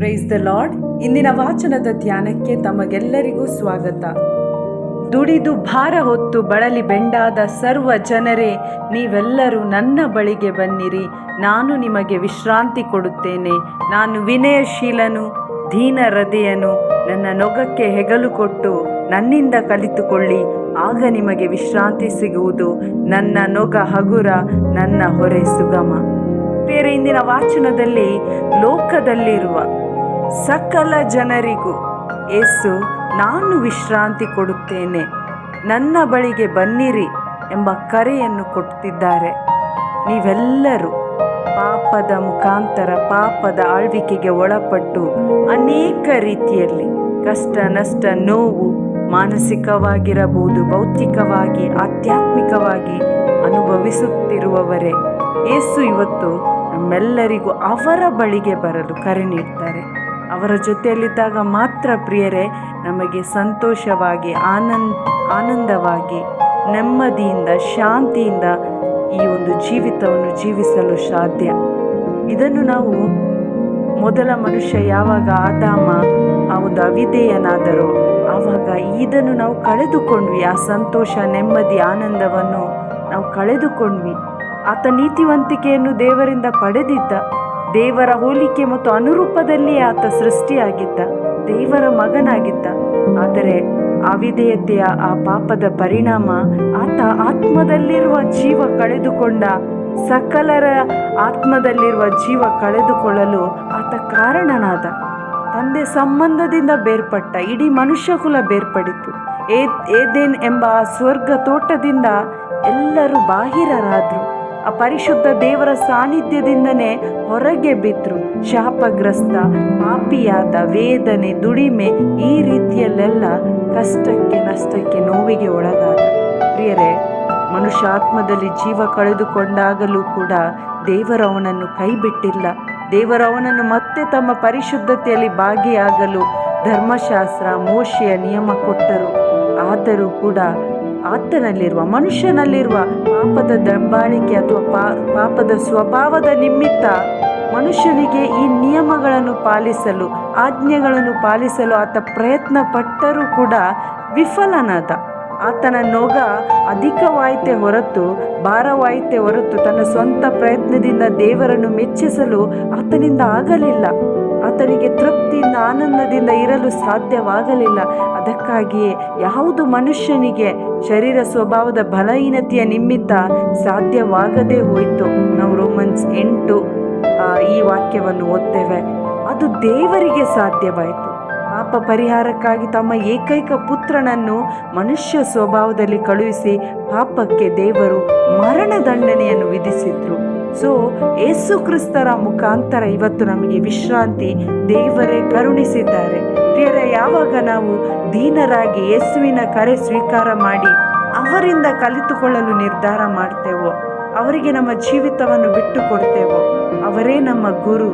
Praise the lord ಇಂದಿನ ವಾಚನದ ಧ್ಯಾನಕ್ಕೆ ತಮಗೆಲ್ಲರಿಗೂ ಸ್ವಾಗತ. ದುಡಿದು ಭಾರ ಹೊತ್ತು ಬಳಲಿ ಬೆಂಡಾದ ಸರ್ವ ಜನರೇ, ನೀವೆಲ್ಲರೂ ನನ್ನ ಬಳಿಗೆ ಬನ್ನಿರಿ. ನಾನು ನಿಮಗೆ ವಿಶ್ರಾಂತಿ ಕೊಡುತ್ತೇನೆ. ನಾನು ವಿನಯಶೀಲನು ದೀನ ಹೃದಯನು ನನ್ನ ನೊಗಕ್ಕೆ ಹೆಗಲು ಕೊಟ್ಟು ನನ್ನಿಂದ ಕಲಿತುಕೊಳ್ಳಿ. ಆಗ ನಿಮಗೆ ವಿಶ್ರಾಂತಿ ಸಿಗುವುದು. ನನ್ನ ನೊಗ ಹಗುರ, ನನ್ನ ಹೊರೆ ಸುಗಮ. ಬೇರೆ ಇಂದಿನ ವಾಚನದಲ್ಲಿ ಲೋಕದಲ್ಲಿರುವ ಸಕಲ ಜನರಿಗೂ ಏಸು, ನಾನು ವಿಶ್ರಾಂತಿ ಕೊಡುತ್ತೇನೆ. ನನ್ನ ಬಳಿಗೆ ಬನ್ನಿರಿ ಎಂಬ ಕರೆಯನ್ನು ಕೊಡ್ತಿದ್ದಾರೆ ನೀವೆಲ್ಲರೂ ಪಾಪದ ಮುಖಾಂತರ ಪಾಪದ ಆಳ್ವಿಕೆಗೆ ಒಳಪಟ್ಟು ಅನೇಕ ರೀತಿಯಲ್ಲಿ ಕಷ್ಟ, ನಷ್ಟ, ನೋವು, ಮಾನಸಿಕವಾಗಿರಬಹುದು, ಭೌತಿಕವಾಗಿ, ಆಧ್ಯಾತ್ಮಿಕವಾಗಿ ಅನುಭವಿಸುತ್ತಿರುವವರೇ, ಏಸು ಇವತ್ತು ನಮ್ಮೆಲ್ಲರಿಗೂ ಅವರ ಬಳಿಗೆ ಬರಲು ಕರೆ ನೀಡ್ತಾರೆ. ಅವರ ಜೊತೆಯಲ್ಲಿದ್ದಾಗ ಮಾತ್ರ, ಪ್ರಿಯರೇ, ನಮಗೆ ಸಂತೋಷವಾಗಿ, ಆನಂದ, ಆನಂದವಾಗಿ, ನೆಮ್ಮದಿಯಿಂದ, ಶಾಂತಿಯಿಂದ ಈ ಒಂದು ಜೀವಿತವನ್ನು ಜೀವಿಸಲು ಸಾಧ್ಯ. ಇದನ್ನು ನಾವು ಮೊದಲ ಮನುಷ್ಯ ಯಾವಾಗ ಆದಾಮ, ಆ ಒಂದು ಅವಿಧೇಯನಾದರೂ, ಆವಾಗ ಇದನ್ನು ನಾವು ಕಳೆದುಕೊಂಡ್ವಿ. ಆ ಸಂತೋಷ, ನೆಮ್ಮದಿ, ಆನಂದವನ್ನು ನಾವು ಕಳೆದುಕೊಂಡ್ವಿ. ಆತ ನೀತಿವಂತಿಕೆಯನ್ನು ದೇವರಿಂದ ಪಡೆದಿದ್ದ ದೇವರ ಹೋಲಿಕೆ ಮತ್ತು ಅನುರೂಪದಲ್ಲಿ ಆತ ಸೃಷ್ಟಿಯಾಗಿದ್ದ, ದೇವರ ಮಗನಾಗಿದ್ದ. ಆದರೆ ಅವಿಧೇಯತೆಯ ಆ ಪಾಪದ ಪರಿಣಾಮ ಆತ ಆತ್ಮದಲ್ಲಿರುವ ಜೀವ ಕಳೆದುಕೊಂಡ, ಸಕಲರ ಆತ್ಮದಲ್ಲಿರುವ ಜೀವ ಕಳೆದುಕೊಳ್ಳಲು ಆತ ಕಾರಣನಾದ. ತಂದೆ ಸಂಬಂಧದಿಂದ ಬೇರ್ಪಟ್ಟ, ಇಡೀ ಮನುಷ್ಯಕುಲ ಬೇರ್ಪಡಿತು. ಏ, ಏದೇನ್ ಎಂಬ ಸ್ವರ್ಗ ತೋಟದಿಂದ ಎಲ್ಲರೂ ಬಾಹಿರರಾದರು. ಆ ಪರಿಶುದ್ಧ ದೇವರ ಸಾನ್ನಿಧ್ಯದಿಂದನೇ ಹೊರಗೆ ಬಿದ್ರು. ಶಾಪಗ್ರಸ್ತ, ಪಾಪಿಯಾದ, ವೇದನೆ, ದುಡಿಮೆ ಈ ರೀತಿಯಲ್ಲೆಲ್ಲ ಕಷ್ಟಕ್ಕೆ ನಷ್ಟಕ್ಕೆ ನೋವಿಗೆ ಒಳಗಾದ. ಪ್ರಿಯರೇ ಮನುಷ್ಯ ಆತ್ಮದಲ್ಲಿ ಜೀವ ಕಳೆದುಕೊಂಡಾಗಲೂ ಕೂಡ ದೇವರವನನ್ನು ಕೈ ಬಿಟ್ಟಿಲ್ಲ ದೇವರವನನ್ನು ಮತ್ತೆ ತಮ್ಮ ಪರಿಶುದ್ಧತೆಯಲ್ಲಿ ಭಾಗಿಯಾಗಲು ಧರ್ಮಶಾಸ್ತ್ರ, ಮೋಶೆಯ ನಿಯಮ ಕೊಟ್ಟರು. ಆದರೂ ಕೂಡ ಆತನಲ್ಲಿರುವ, ಮನುಷ್ಯನಲ್ಲಿರುವ ಪಾಪದ ದಬ್ಬಾಳಿಕೆ ಅಥವಾ ಪಾಪದ ಸ್ವಭಾವದ ನಿಮಿತ್ತ ಮನುಷ್ಯನಿಗೆ ಈ ನಿಯಮಗಳನ್ನು ಪಾಲಿಸಲು, ಆಜ್ಞೆಗಳನ್ನು ಪಾಲಿಸಲು ಆತ ಪ್ರಯತ್ನ ಪಟ್ಟರೂ ಕೂಡ ವಿಫಲನಾದ. ಆತನ ನೋಗ ಅಧಿಕವಾಯಿತೆ ಹೊರತು, ಭಾರವಾಯಿತೆ ಹೊರತು ತನ್ನ ಸ್ವಂತ ಪ್ರಯತ್ನದಿಂದ ದೇವರನ್ನು ಮೆಚ್ಚಿಸಲು ಆತನಿಂದ ಆಗಲಿಲ್ಲ. ಆತನಿಗೆ ತೃಪ್ತಿಯಿಂದ, ಆನಂದದಿಂದ ಇರಲು ಸಾಧ್ಯವಾಗಲಿಲ್ಲ. ಅದಕ್ಕಾಗಿಯೇ ಯಾವುದು ಮನುಷ್ಯನಿಗೆ ಶರೀರ ಸ್ವಭಾವದ ಬಲಹೀನತೆಯ ನಿಮಿತ್ತ ಸಾಧ್ಯವಾಗದೇ ಹೋಯಿತು. ನಾವು ರೋಮನ್ಸ್ ಎಂಟು ಈ ವಾಕ್ಯವನ್ನು ಓದ್ತೇವೆ. ಅದು ದೇವರಿಗೆ ಸಾಧ್ಯವಾಯಿತು. ಪಾಪ ಪರಿಹಾರಕ್ಕಾಗಿ ತಮ್ಮ ಏಕೈಕ ಪುತ್ರನನ್ನು ಮನುಷ್ಯ ಸ್ವಭಾವದಲ್ಲಿ ಕಳುಹಿಸಿ ಪಾಪಕ್ಕೆ ದೇವರು ಮರಣದಂಡನೆಯನ್ನು ವಿಧಿಸಿದ್ರು. ಸೊ ಏಸು ಕ್ರಿಸ್ತರ ಮುಖಾಂತರ ಇವತ್ತು ನಮಗೆ ವಿಶ್ರಾಂತಿ ದೇವರೇ ಕರುಣಿಸಿದ್ದಾರೆ. ಬೇರೆ ಯಾವಾಗ ನಾವು ದೀನರಾಗಿ ಯೇಸುವಿನ ಕರೆ ಸ್ವೀಕಾರ ಮಾಡಿ ಅವರಿಂದ ಕಲಿತುಕೊಳ್ಳಲು ನಿರ್ಧಾರ ಮಾಡ್ತೇವೋ, ಅವರಿಗೆ ನಮ್ಮ ಜೀವಿತವನ್ನು ಬಿಟ್ಟು ಕೊಡ್ತೇವೋ ಅವರೇ ನಮ್ಮ ಗುರು,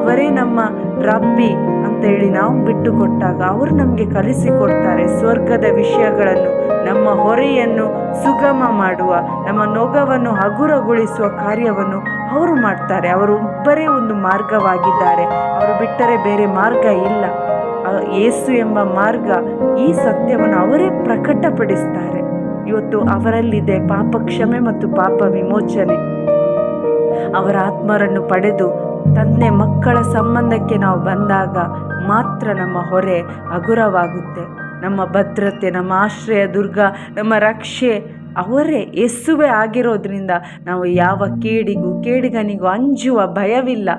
ಅವರೇ ನಮ್ಮ ರಬ್ಬಿ ಅಂತೇಳಿ ನಾವು ಬಿಟ್ಟು ಕೊಟ್ಟಾಗ ಅವರು ನಮಗೆ ಕಲಿಸಿಕೊಡ್ತಾರೆ ಸ್ವರ್ಗದ ವಿಷಯಗಳನ್ನು. ನಮ್ಮ ಹೊರೆಯನ್ನು ಸುಗಮ ಮಾಡುವ, ನಮ್ಮ ನೊಗವನ್ನು ಹಗುರಗೊಳಿಸುವ ಕಾರ್ಯವನ್ನು ಅವರು ಮಾಡ್ತಾರೆ. ಅವರು ಒಬ್ಬರೇ ಒಂದು ಮಾರ್ಗವಾಗಿದ್ದಾರೆ. ಅವರು ಬಿಟ್ಟರೆ ಬೇರೆ ಮಾರ್ಗ ಇಲ್ಲ. ಏಸು ಎಂಬ ಮಾರ್ಗ ಈ ಸತ್ಯವನ್ನು ಅವರೇ ಪ್ರಕಟಪಡಿಸ್ತಾರೆ. ಇವತ್ತು ಅವರಲ್ಲಿದೆ ಪಾಪ ಕ್ಷಮೆ ಮತ್ತು ಪಾಪ ವಿಮೋಚನೆ. ಅವರ ಆತ್ಮರನ್ನು ಪಡೆದು ತಂದೆ ಮಕ್ಕಳ ಸಂಬಂಧಕ್ಕೆ ನಾವು ಬಂದಾಗ ಮಾತ್ರ ನಮ್ಮ ಹೊರೆ ಹಗುರವಾಗುತ್ತೆ. ನಮ್ಮ ಭದ್ರತೆ, ನಮ್ಮ ಆಶ್ರಯ, ದುರ್ಗ, ನಮ್ಮ ರಕ್ಷೆ, ಅವರೇ ಎಸ್ಸುವೆ ಆಗಿರೋದ್ರಿಂದ ನಾವು ಯಾವ ಕೇಡಿಗೂ, ಕೇಡಿಗನಿಗೂ ಅಂಜುವ ಭಯವಿಲ್ಲ.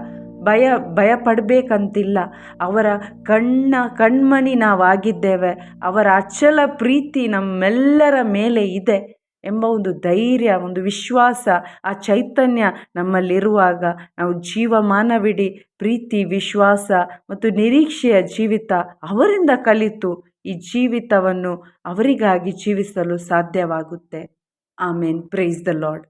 ಭಯ ಭಯ ಪಡಬೇಕಂತಿಲ್ಲ ಅವರ ಕಣ್ಣ ಕಣ್ಮಣಿ ನಾವಾಗಿದ್ದೇವೆ ಅವರ ಅಚಲ ಪ್ರೀತಿ ನಮ್ಮೆಲ್ಲರ ಮೇಲೆ ಇದೆ. ಎಂಬ ಒಂದು ಧೈರ್ಯ, ಒಂದು ವಿಶ್ವಾಸ, ಆ ಚೈತನ್ಯ ನಮ್ಮಲ್ಲಿರುವಾಗ ನಾವು ಜೀವಮಾನವಿಡೀ ಪ್ರೀತಿ, ವಿಶ್ವಾಸ ಮತ್ತು ನಿರೀಕ್ಷೆಯ ಜೀವಿತ ಅವರಿಂದ ಕಲಿತು ಈ ಜೀವಿತವನ್ನು ಅವರಿಗಾಗಿ ಜೀವಿಸಲು ಸಾಧ್ಯವಾಗುತ್ತೆ. ಆಮೇನ್. Praise the lord